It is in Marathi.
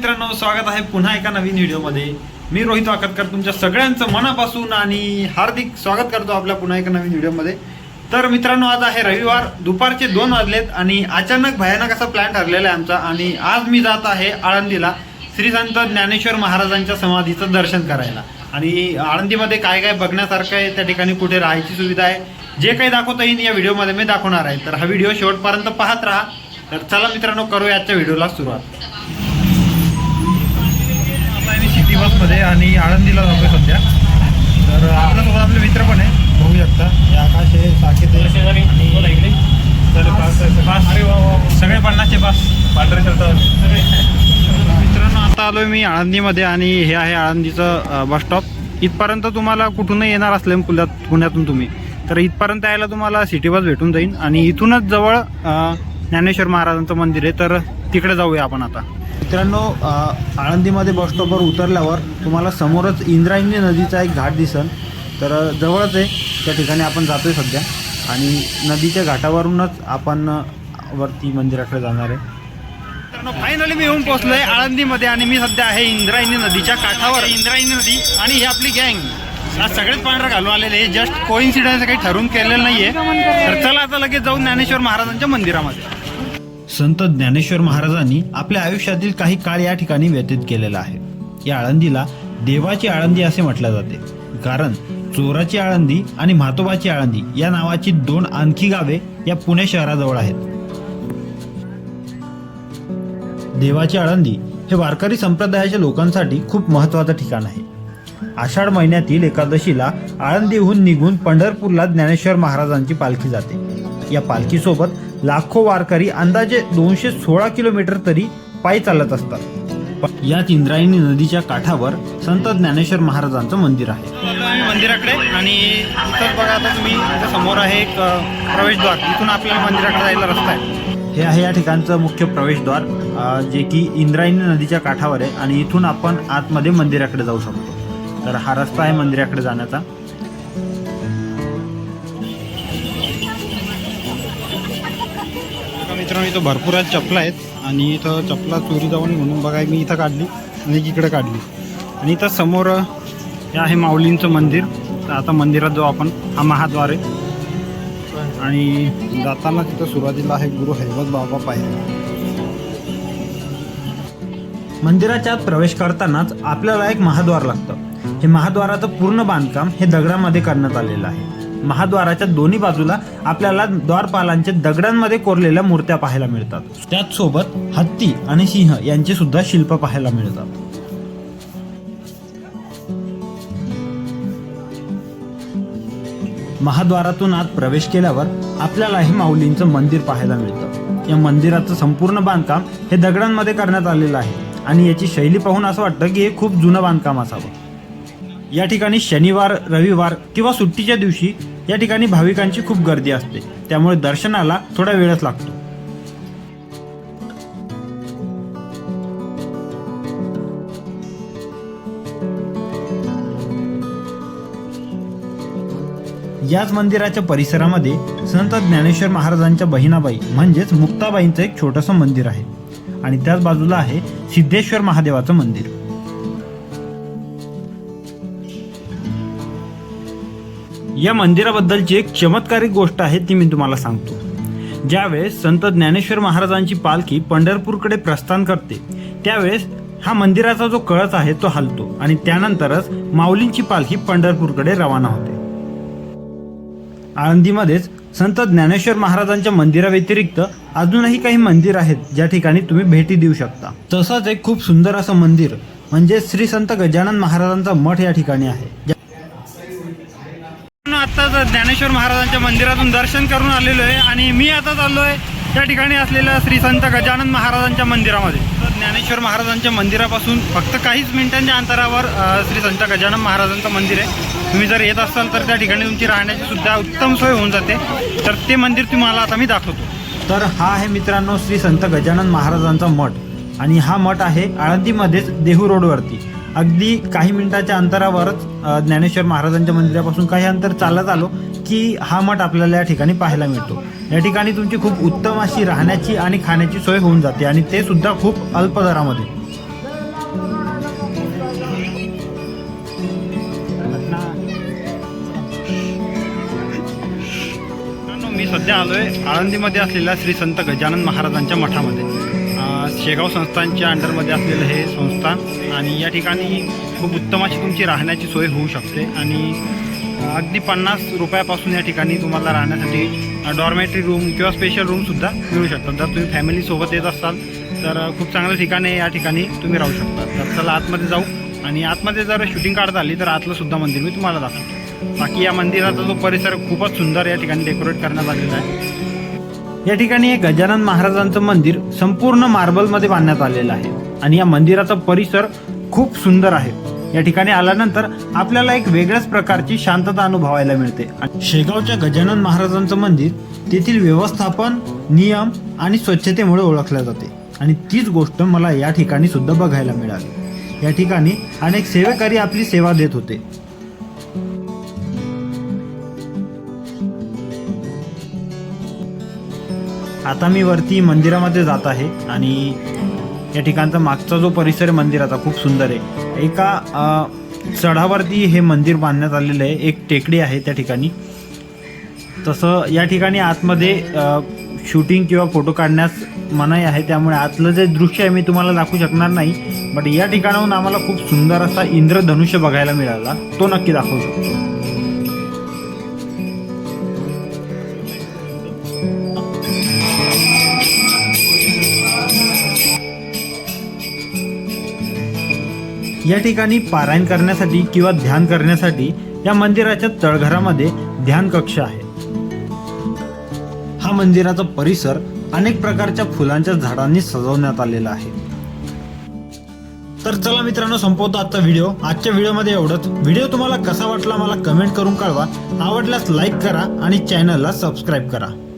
मित्रांनो स्वागत आहे पुन्हा एका नवीन व्हिडिओमध्ये. मी रोहित वाकतकर तुमच्या सगळ्यांचं मनापासून आणि हार्दिक स्वागत करतो आपल्या पुन्हा एका नवीन व्हिडिओमध्ये. तर मित्रांनो आज आहे रविवार दुपारचे दोन वाजलेत आणि अचानक भयानक असा प्लॅन ठरलेला आहे आमचा आणि आज मी जात आहे आळंदीला श्री संत ज्ञानेश्वर महाराजांच्या समाधीचं दर्शन करायला. आणि आळंदीमध्ये काय काय बघण्यासारखं आहे त्या ठिकाणी कुठे राहायची सुविधा आहे जे काही दाखवता येईल या व्हिडिओमध्ये मी दाखवणार आहे. तर हा व्हिडिओ शेवटपर्यंत पाहत राहा. तर चला मित्रांनो करूया आजच्या व्हिडिओला सुरुवात. सिटी बसमध्ये आणि आळंदीला जातोय सध्या. तर आपल्यासोबत आपले मित्र पण आहे बघू शकता हे आकाश आहे साकेत आहे. आणि तर पास पास. सगळे पन्नासचे पास. पांढरे मित्रांनो आता आलोय मी आळंदीमध्ये आणि हे आहे आळंदीचं बस स्टॉप. इथपर्यंत तुम्हाला कुठूनही येणार असले पुण्यात पुण्यातून तुम्ही तर इथपर्यंत यायला तुम्हाला सिटी बस भेटून जाईल. आणि इथूनच जवळ ज्ञानेश्वर महाराजांचं मंदिर आहे. तर तिकडे जाऊया आपण आता. मित्रांनो आळंदीमध्ये बस स्टॉपवर उतरल्यावर तुम्हाला समोरच इंद्रायणी नदीचा एक घाट दिसन तर जवळच आहे. त्या ठिकाणी आपण जातो आहे सध्या. आणि नदीच्या घाटावरूनच आपण वरती मंदिराकडे जाणार आहे. फायनली मी येऊन पोहोचलोय आळंदीमध्ये आणि मी सध्या आहे इंद्रायणी नदीच्या काठावर. इंद्रायणी नदी आणि ही आपली गँग. आज सगळेच पांढरा घालून आलेले हे जस्ट कोइन्सिडन्स काही ठरवून केलेलं नाहीये. तर चला आता लगेच जाऊन ज्ञानेश्वर महाराजांच्या मंदिरामध्ये. संत ज्ञानेश्वर महाराजांनी आपल्या आयुष्यातील काही काळ या ठिकाणी व्यतीत केलेला आहे. या आळंदीला देवाची आळंदी असे म्हटले जाते. कारण चोराची आळंदी आणि म्हातोबाची आळंदी या नावाची दोन आणखी गावे या पुणे शहराजवळ आहेत. देवाची आळंदी हे वारकरी संप्रदायाच्या लोकांसाठी खूप महत्वाचं ठिकाण आहे. आषाढ महिन्यातील एकादशीला आळंदीहून निघून पंढरपूरला ज्ञानेश्वर महाराजांची पालखी जाते. या पालखीसोबत लाखो वारकरी अंदाजे दोनशे सोळा किलोमीटर तरी पायी चालत असतात. याच इंद्रायणी नदीच्या काठावर संत ज्ञानेश्वर महाराजांचं मंदिर आहे. मंदिराकडे आणि इथं बघा आता तुम्ही समोर आहे एक प्रवेशद्वार. इथून आपल्याला मंदिराकडे जायला रस्ता आहे. हे आहे या ठिकाणचं मुख्य प्रवेशद्वार जे की इंद्रायणी नदीच्या काठावर आहे आणि इथून आपण आतमध्ये मंदिराकडे जाऊ शकतो. तर हा रस्ता आहे मंदिराकडे जाण्याचा. मित्रांनो इथं भरपूर आहेत चपला आहेत आणि इथं चपला चोरी जाऊन म्हणून बघा मी इथं काढली आणि एक इकडे काढली. आणि इथं समोर हे आहे माऊलींचं मंदिर. तर आता मंदिरात जाऊ आपण हा महाद्वार आहे. आणि जाताना तिथं सुरुवातीला आहे गुरु हैवत बाबा पाहिजे मंदिराच्या आत प्रवेश करतानाच आपल्याला एक महाद्वार लागतं. हे महाद्वाराचं पूर्ण बांधकाम हे दगडामध्ये करण्यात आलेलं आहे. महाद्वाराच्या दोन्ही बाजूला आपल्याला द्वारपालांच्या दगडांमध्ये कोरलेल्या मूर्त्या पाहायला मिळतात. त्याच सोबत हत्ती आणि सिंह यांचे सुद्धा शिल्प पाहायला मिळतात. महाद्वारातून आत प्रवेश केल्यावर आपल्याला हे माऊलींचं मंदिर पाहायला मिळतं. या मंदिराचं संपूर्ण बांधकाम हे दगडांमध्ये करण्यात आलेलं आहे आणि याची शैली पाहून असं वाटतं की हे खूप जुनं बांधकाम असावं. या ठिकाणी शनिवार रविवार किंवा सुट्टीच्या दिवशी या ठिकाणी भाविकांची खूप गर्दी असते. त्यामुळे दर्शनाला थोडा वेळच लागतो. याच मंदिराच्या परिसरामध्ये संत ज्ञानेश्वर महाराजांच्या बहिणाबाई म्हणजेच मुक्ताबाईंचं एक छोटंसं मंदिर आहे आणि त्याच बाजूला आहे सिद्धेश्वर महादेवाचं मंदिर. या मंदिराबद्दलची एक चमत्कारिक गोष्ट आहे ती मी तुम्हाला सांगतो. ज्यावेळेस संत ज्ञानेश्वर महाराजांची पालखी पंढरपूरकडे प्रस्थान करते त्यावेळेस हा मंदिराचा जो कळस आहे तो हलतो आणि त्यानंतरच माऊलींची पालखी पंढरपूरकडे रवाना होते. आळंदीमध्येच संत ज्ञानेश्वर महाराजांच्या मंदिराव्यतिरिक्त अजूनही काही मंदिर आहेत ज्या ठिकाणी तुम्ही भेटी देऊ शकता. तसंच एक खूप सुंदर असं मंदिर म्हणजे श्री संत गजानन महाराजांचा मठ या ठिकाणी आहे. ज्या- ज्ञानेश्वर महाराजांच्या मंदिरातून दर्शन करून आलेलो आहे आणि मी आता चाललो आहे त्या ठिकाणी असलेल्या श्री संत गजानन महाराजांच्या मंदिरामध्ये. तर ज्ञानेश्वर महाराजांच्या मंदिरापासून फक्त काहीच मिनिटांच्या अंतरावर श्री संत गजानन महाराजांचं मंदिर आहे. तुम्ही जर येत असाल तर त्या ठिकाणी तुमची राहण्याची सुद्धा उत्तम सोय होऊन जाते. तर ते मंदिर तुम्हाला आता मी दाखवतो. तर हा आहे मित्रांनो श्री संत गजानन महाराजांचा मठ आणि हा मठ आहे आळंदीमध्येच देहू रोडवरती. अगदी काही मिनिटाच्या अंतरावरच ज्ञानेश्वर महाराजांच्या मंदिरापासून काही अंतर चालत आलो की हा मठ आपल्याला या ठिकाणी पाहायला मिळतो. या ठिकाणी तुमची खूप उत्तम अशी राहण्याची आणि खाण्याची सोय होऊन जाते आणि ते सुद्धा खूप अल्प दरामध्ये. मी सध्या आलोय आळंदीमध्ये असलेल्या श्री संत गजानन महाराजांच्या मठामध्ये. शेगाव संस्थांच्या अंडरमध्ये असलेलं हे संस्थान आणि या ठिकाणी खूप उत्तम अशी तुमची राहण्याची सोय होऊ शकते आणि अगदी पन्नास रुपयापासून या ठिकाणी तुम्हाला राहण्यासाठी डॉर्मेटरी रूम किंवा स्पेशल रूमसुद्धा मिळू शकतात. जर तुम्ही फॅमिलीसोबत येत असाल तर खूप चांगलं ठिकाण आहे या ठिकाणी तुम्ही राहू शकता. तर चला आतमध्ये जाऊ आणि आतमध्ये जर शूटिंग काढता आली तर आतलंसुद्धा मंदिर मी तुम्हाला दाखवतो. बाकी या मंदिराचा जो परिसर खूपच सुंदर या ठिकाणी डेकोरेट करण्यात आलेला आहे. या ठिकाणी एक गजानन महाराजांचं मंदिर संपूर्ण मार्बलमध्ये बांधण्यात आलेलं आहे. आणि या मंदिराचा परिसर खूप सुंदर आहे. या ठिकाणी आल्यानंतर आपल्याला एक वेगळ्याच प्रकारची शांतता अनुभवायला मिळते. शेगावच्या गजानन महाराजांचं मंदिर तेथील व्यवस्थापन नियम आणि स्वच्छतेमुळे ओळखल्या जाते. आणि तीच गोष्ट मला या ठिकाणी सुद्धा बघायला मिळाली. या ठिकाणी अनेक सेवेकरी आपली सेवा देत होते. आता मी वरती मंदिरामध्ये जात आहे आणि या ठिकाणचा मागचा जो परिसर आहे मंदिराचा खूप सुंदर आहे. एका चढावरती हे मंदिर बांधण्यात आलेलं आहे. एक टेकडी आहे त्या ठिकाणी. तसं या ठिकाणी आतमध्ये शूटिंग किंवा फोटो काढण्यास मनाई आहे. त्यामुळे आतलं जे दृश्य आहे मी तुम्हाला दाखवू शकणार नाही. बट या ठिकाणाहून आम्हाला खूप सुंदर असा इंद्रधनुष्य बघायला मिळाला. तो नक्की दाखवू शकतो. या ठिकाणी पारायण करण्यासाठी किंवा ध्यान करण्यासाठी या मंदिराच्या तळघरामध्ये ध्यान कक्ष आहे. हा मंदिराचा परिसर अनेक प्रकारच्या फुलांच्या झाडांनी सजवण्यात आलेला आहे. तर चला मित्रांनो संपवतो आजचा व्हिडिओ. आजच्या व्हिडिओमध्ये एवढंच. व्हिडिओ तुम्हाला कसा वाटला मला कमेंट करून कळवा. आवडल्यास लाईक करा आणि चॅनलला सबस्क्राईब करा.